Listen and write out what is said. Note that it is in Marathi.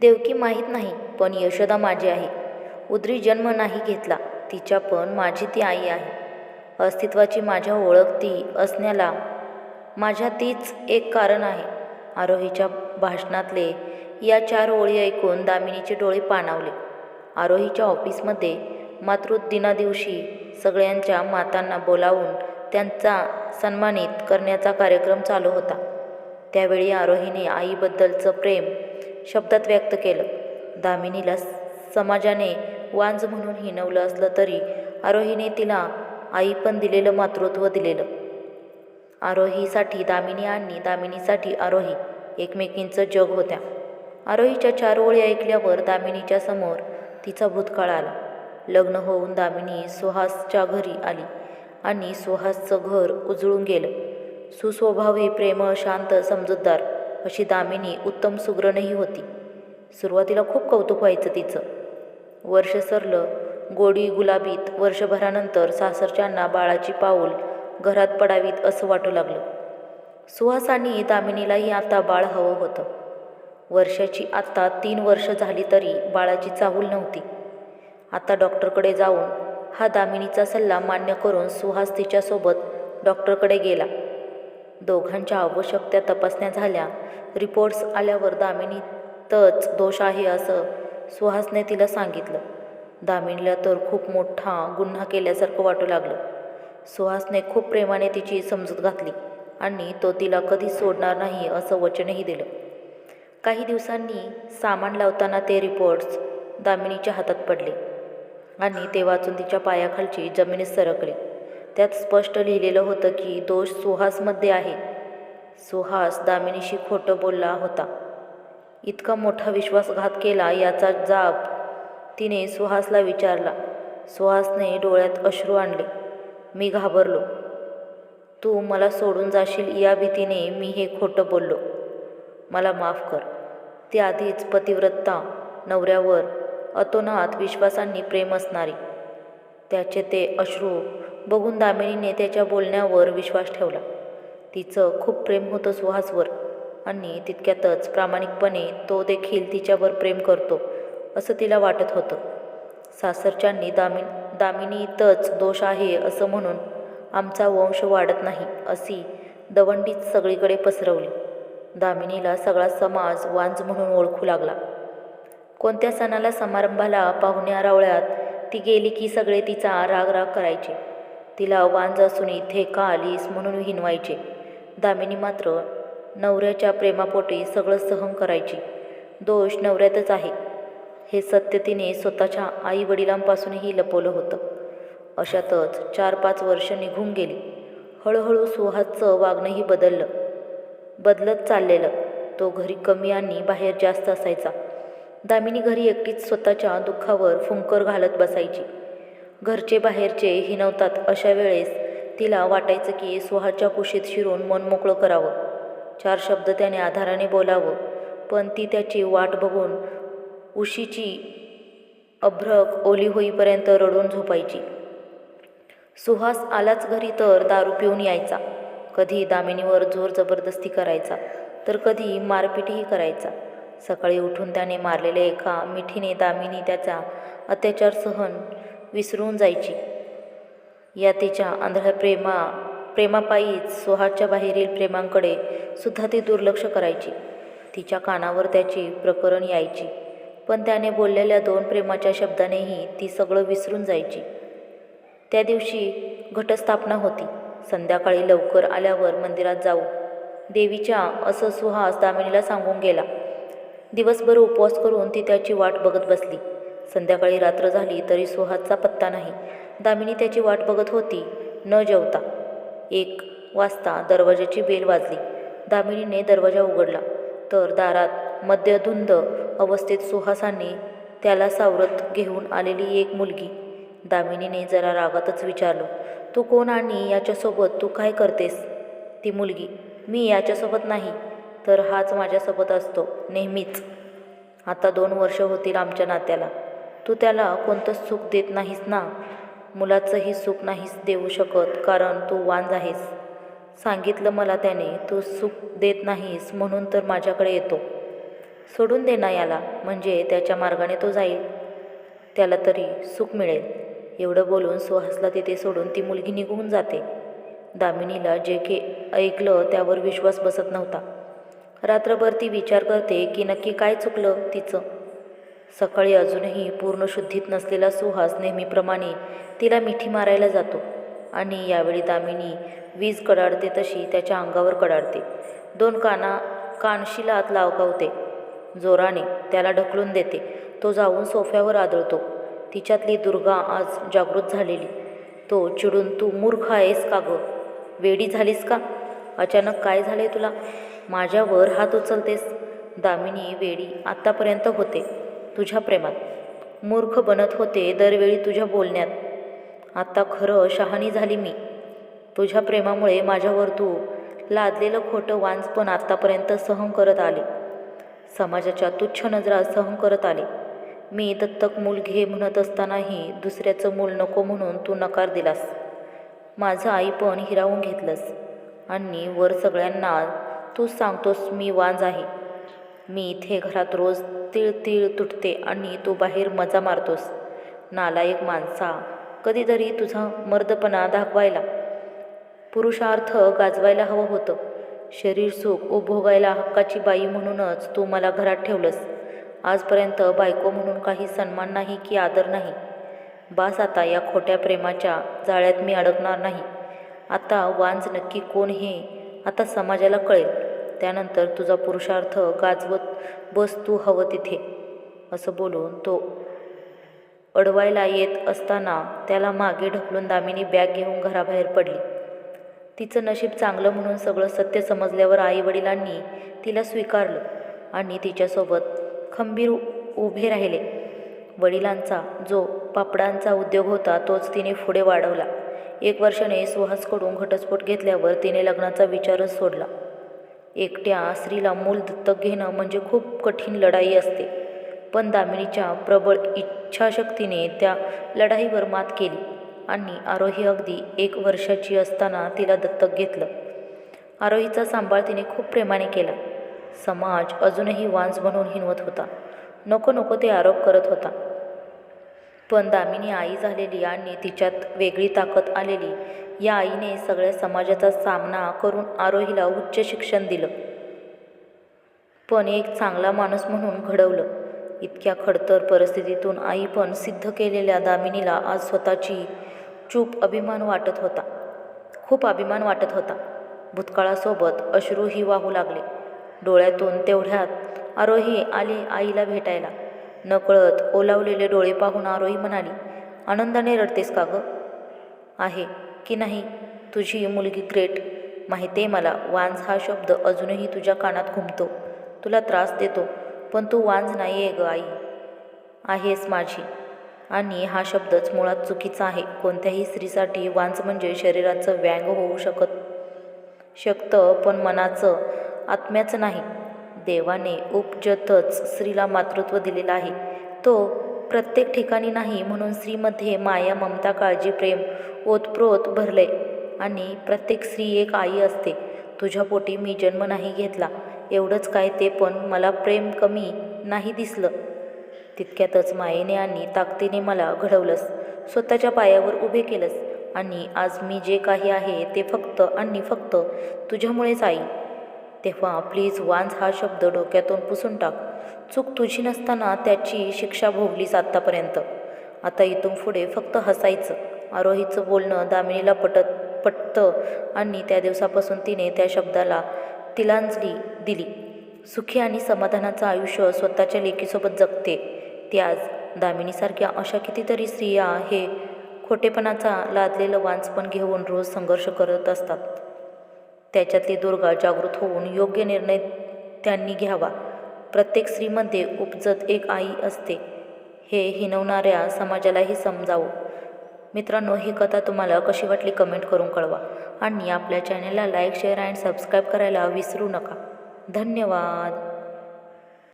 देवकी माहीत नाही पण यशोदा माझी आहे. उदरी जन्म नाही घेतला तिच्या पण माझी ती आई आहे. अस्तित्वाची माझ्या ओळख ती असण्याला माझ्या तीच एक कारण आहे. आरोहीच्या भाषणातले या चार ओळी ऐकून दामिनीचे डोळे पाणावले. आरोहीच्या ऑफिसमध्ये मातृदिनादिवशी सगळ्यांच्या मातांना बोलावून त्यांचा सन्मानित करण्याचा कार्यक्रम चालू होता. त्यावेळी आरोहीने आईबद्दलचं प्रेम शब्दात व्यक्त केलं. दामिनीला समाजाने वांज म्हणून हिणवलं असलं तरी आरोहीने तिला आई पण दिलेलं मातृत्व दिलेलं. आरोहीसाठी दामिनी आणि दामिनीसाठी आरोही एकमेकींचं जग होत्या. आरोहीच्या चार ओळी ऐकल्यावर दामिनीच्या समोर तिचा भूतकाळ आला. लग्न होऊन दामिनी सुहासच्या घरी आली आणि सुहासचं घर उजळून गेलं. सुस्वभावी प्रेमळ शांत समजूतदार अशी दामिनी उत्तम सुग्रणही होती. सुरुवातीला खूप कौतुक व्हायचं तिचं. वर्ष सरलं गोडी गुलाबीत वर्षभरानंतर सासरच्यांना बाळाची पाऊल घरात पडावीत असं वाटू लागलं. सुहासानी दामिनीलाही आता बाळ हवं होतं. वर्षाची आत्ता तीन वर्ष झाली तरी बाळाची चाहूल नव्हती. आता डॉक्टरकडे जाऊन हा दामिनीचा सल्ला मान्य करून सुहास तिच्यासोबत डॉक्टरकडे गेला. दोघांच्या आवश्यक तपासण्या झाल्या. रिपोर्ट्स आल्यावर दामिनीतच दोष आहे असं सुहासने तिला सांगितलं. दामिनीला तर खूप मोठा गुन्हा केल्यासारखं वाटू लागलं. सुहासने खूप प्रेमाने तिची समजूत घातली आणि तो तिला कधीच सोडणार नाही असं वचनही दिलं. काही दिवसांनी सामान लावताना ते रिपोर्ट्स दामिनीच्या हातात पडले आणि ते वाचून तिच्या पायाखालची जमिनीत सरकले. त्यात स्पष्ट लिहिलेलं होतं की दोष सुहासमध्ये आहे. सुहास दामिनीशी खोटं बोलला होता. इतका मोठा विश्वासघात केला याचा जाब तिने सुहासला विचारला. सुहासने डोळ्यात अश्रू आणले. मी घाबरलो. तू मला सोडून जाशील या भीतीने मी हे खोटं बोललो. मला माफ कर. ती आधीच पतिव्रता नवऱ्यावर अतोनात विश्वासांनी प्रेम असणारी. त्याचे ते अश्रू बघून दामिनीने त्याच्या बोलण्यावर विश्वास ठेवला. तिचं खूप प्रेम होतं सुहासवर आणि तितक्यातच प्रामाणिकपणे तो देखील तिच्यावर प्रेम करतो असं तिला वाटत होतं. सासरच्यांनी दामिन दामिनीतच दोष आहे असं म्हणून आमचा वंश वाढत नाही अशी दवंडीच सगळीकडे पसरवली. दामिनीला सगळा समाज वांज म्हणून ओळखू लागला. कोणत्या सणाला समारंभाला पाहुण्या रावळ्यात ती गेली की सगळे तिचा राग राग करायचे. तिला वांज असून इथे का आलीस म्हणून हिनवायचे. दामिनी मात्र नवऱ्याच्या प्रेमापोटी सगळं सहन करायची. दोष नवऱ्यातच आहे. हे सत्य तिने स्वतःच्या आई वडिलांपासूनही लपवलं होतं. अशातच चार पाच वर्ष निघून गेली. हळूहळू सुहासचं वागणंही बदललं. बदलत चाललेलं. तो घरी कमी आणि बाहेर जास्त असायचा. दामिनी घरी एकटीच स्वतःच्या दुःखावर फुंकर घालत बसायची. घरचे बाहेरचे हिनवतात अशा वेळेस तिला वाटायचं की स्वहाच्या कुशीत शिरून मन मोकळं करावं. चार शब्द त्याने आधाराने बोलावं पण ती त्याची वाट बघून उशीची अभ्रक ओली होईपर्यंत रडून झोपायची. सुहास आलाच घरी तर दारू पिऊन यायचा. कधी दामिनीवर जोर जबरदस्ती करायचा तर कधी मारपीटही करायचा. सकाळी उठून त्याने मारलेल्या एका मिठीने दामिनी त्याचा अत्याचार सहन विसरून जायची. या तिच्या आंधळ्या प्रेमा प्रेमापायीच सुहासच्या बाहेरील प्रेमांकडे सुद्धा ती दुर्लक्ष करायची. तिच्या कानावर त्याची प्रकरण यायची. पण त्याने बोललेल्या दोन प्रेमाच्या शब्दानेही ती सगळं विसरून जायची. त्या दिवशी घटस्थापना होती. संध्याकाळी लवकर आल्यावर मंदिरात जाऊ. देवीच्या असं सुहास दामिनीला सांगून गेला. दिवसभर उपवास करून ती त्याची वाट बघत बसली. संध्याकाळी रात्र झाली तरी सुहासचा पत्ता नाही. दामिनी त्याची वाट बघत होती. न जेवता. एक वाजता दरवाजाची बेल वाजली. दामिनीने दरवाजा उघडला. तर दारात मध्यधुंद अवस्थेत सुहासाने त्याला सावरत घेऊन आलेली एक मुलगी. दामिनीने जरा रागातच विचारलं तू कोण आणि याच्यासोबत तू काय करतेस? ती मुलगी मी याच्यासोबत नाही तर हाच माझ्यासोबत असतो नेहमीच. आता दोन वर्ष होतील आमच्या नात्याला. तू त्याला कोणतंच सुख देत नाहीस ना? मुलाचंही सुख नाहीस देऊ शकत कारण तू वांज आहेस. सांगितलं मला त्याने तू सुख देत नाहीस म्हणून तर माझ्याकडे येतो. सोडून दे ना याला म्हणजे त्याच्या मार्गाने तो जाईल. त्याला तरी सुख मिळेल. एवढं बोलून सुहासला तिथे सोडून ती मुलगी निघून जाते. दामिनीला जे के ऐकलं त्यावर विश्वास बसत नव्हता. रात्रभर ती विचार करते की नक्की काय चुकलं तिचं. सकाळी अजूनही पूर्ण शुद्धीत नसलेला सुहास नेहमीप्रमाणे तिला मिठी मारायला जातो आणि यावेळी दामिनी वीज कडाडते तशी त्याच्या अंगावर कडाडते. दोन काना कानशीला आत लावकावते. जोराने त्याला ढकलून देते. तो जाऊन सोफ्यावर आदळतो. तिच्यातली दुर्गा आज जागृत झालेली. तो चिडून तू मूर्ख आहेस का गं? वेडी झालीस का? अचानक काय झाले तुला? माझ्यावर हात उचलतेस. दामिनी वेडी आत्तापर्यंत होते. तुझ्या प्रेमात. मूर्ख बनत होते दरवेळी तुझ्या बोलण्यात. आता खरं शहाणी झाली मी. तुझ्या प्रेमामुळे माझ्यावर तू लादलेलं खोटं वांज पण आत्तापर्यंत सहन करत आले. समाजाच्या तुच्छ नजरा सहन करत आले. मी दत्तक मूल घे म्हणत असतानाही दुसऱ्याचं मूल नको म्हणून तू नकार दिलास. माझं आई पण हिरावून घेतलंस. आणि वर सगळ्यांना तूच सांगतोस मी वांज आहे. मी इथे घरात रोज तिळ तिळ तुटते आणि तू बाहेर मजा मारतोस. नालायक माणसा कधीतरी तुझा मर्दपणा दाखवायला. पुरुषार्थ गाजवायला हवं होतं. शरीर सुख उपभोगायला हक्काची बाई म्हणूनच तू मला घरात ठेवलंस. आजपर्यंत बायको म्हणून काही सन्मान नाही की आदर नाही. बास आता या खोट्या प्रेमाच्या जाळ्यात मी अडकणार नाही. आता वांज नक्की कोण हे आता समाजाला कळेल. त्यानंतर तुझा पुरुषार्थ गाजवत बस तू हवं तिथे असं बोलून तो अडवायला येत असताना त्याला मागे ढकलून दामिनी बॅग घेऊन घराबाहेर पडली. तिचं नशीब चांगलं म्हणून सगळं सत्य समजल्यावर आईवडिलांनी तिला स्वीकारलं आणि तिच्यासोबत खंबीर उभे राहिले. वडिलांचा जो पापडांचा उद्योग होता तोच तिने पुढे वाढवला. एक वर्षाने सुहासकडून घटस्फोट घेतल्यावर तिने लग्नाचा विचारच सोडला. एकट्या स्त्रीला मूल दत्तक घेणं म्हणजे खूप कठीण लढाई असते. पण दामिनीच्या प्रबळ इच्छाशक्तीने त्या लढाईवर मात केली आणि आरोही अगदी एक वर्षाची असताना तिला दत्तक घेतलं. आरोहीचा सांभाळ तिने खूप प्रेमाने केला. समाज अजूनही वांस म्हणून हिनवत होता. नको नको ते आरोप करत होता. पण दामिनी आई झालेली आणि तिच्यात वेगळी ताकद आलेली. या आईने सगळ्या समाजाचा सामना करून आरोहीला उच्च शिक्षण दिलं. पण एक चांगला माणूस म्हणून घडवलं. इतक्या खडतर परिस्थितीतून आई पण सिद्ध केलेल्या दामिनीला आज स्वतःची चूप अभिमान वाटत होता. खूप अभिमान वाटत होता. भूतकाळासोबत अश्रूही वाहू लागले. डोळ्यातून तेवढ्यात आरोही आली आईला भेटायला. नकळत ओलावलेले डोळे पाहून आरोही म्हणाली आनंदाने रडतेस का गं? आहे की नाही? तुझी मुलगी ग्रेट. माहिती आहे मला वांज हा शब्द अजूनही तुझ्या कानात घुमतो. तुला त्रास देतो पण तू वांज नाही आहे गं आई. आहेस माझी. आणि हा शब्दच मुळात चुकीचा आहे. कोणत्याही स्त्रीसाठी वांज म्हणजे शरीराचं व्यंग होऊ शकत शकतं पण मनाचं आत्म्याचं नाही. देवाने उपजतच स्त्रीला मातृत्व दिलेलं आहे. तो प्रत्येक ठिकाणी नाही म्हणून स्त्रीमध्ये माया ममता काळजी प्रेम ओतप्रोत भरले आणि प्रत्येक स्त्री एक आई असते. तुझ्या पोटी मी जन्म नाही घेतला. एवढंच काय ते पण मला प्रेम कमी नाही दिसलं. तितक्यातच मायेने आणि ताकदीने मला घडवलंस. स्वतःच्या पायावर उभे केलंस आणि आज मी जे काही आहे ते फक्त आणि फक्त तुझ्यामुळेच आई. तेव्हा प्लीज वांज हा शब्द डोक्यातून पुसून टाक. चूक तुझी नसताना त्याची शिक्षा भोगलीस आत्तापर्यंत. आता इथून पुढे फक्त हसायचं. आरोहीचं बोलणं दामिनीला पटत पटतं आणि त्या दिवसापासून तिने त्या शब्दाला तिलांजली दिली. सुखी आणि समाधानाचं आयुष्य स्वतःच्या लेकीसोबत जगते. ती आज दामिनीसारख्या अशा कितीतरी स्त्रिया हे खोटेपणाचा लादलेलं वांचपण घेऊन रोज संघर्ष करत असतात. त्याच्यातली दुर्गा जागृत होऊन योग्य निर्णय त्यांनी घ्यावा. प्रत्येक स्त्रीमध्ये उपजत एक आई असते. हे हिनवणाऱ्या समाजालाही समजावं. मित्रांनो ही कथा तुम्हाला कशी वाटली कमेंट करून कळवा आणि आपल्या चॅनलला लाईक शेअर अँड सबस्क्राईब करायला विसरू नका. धन्यवाद.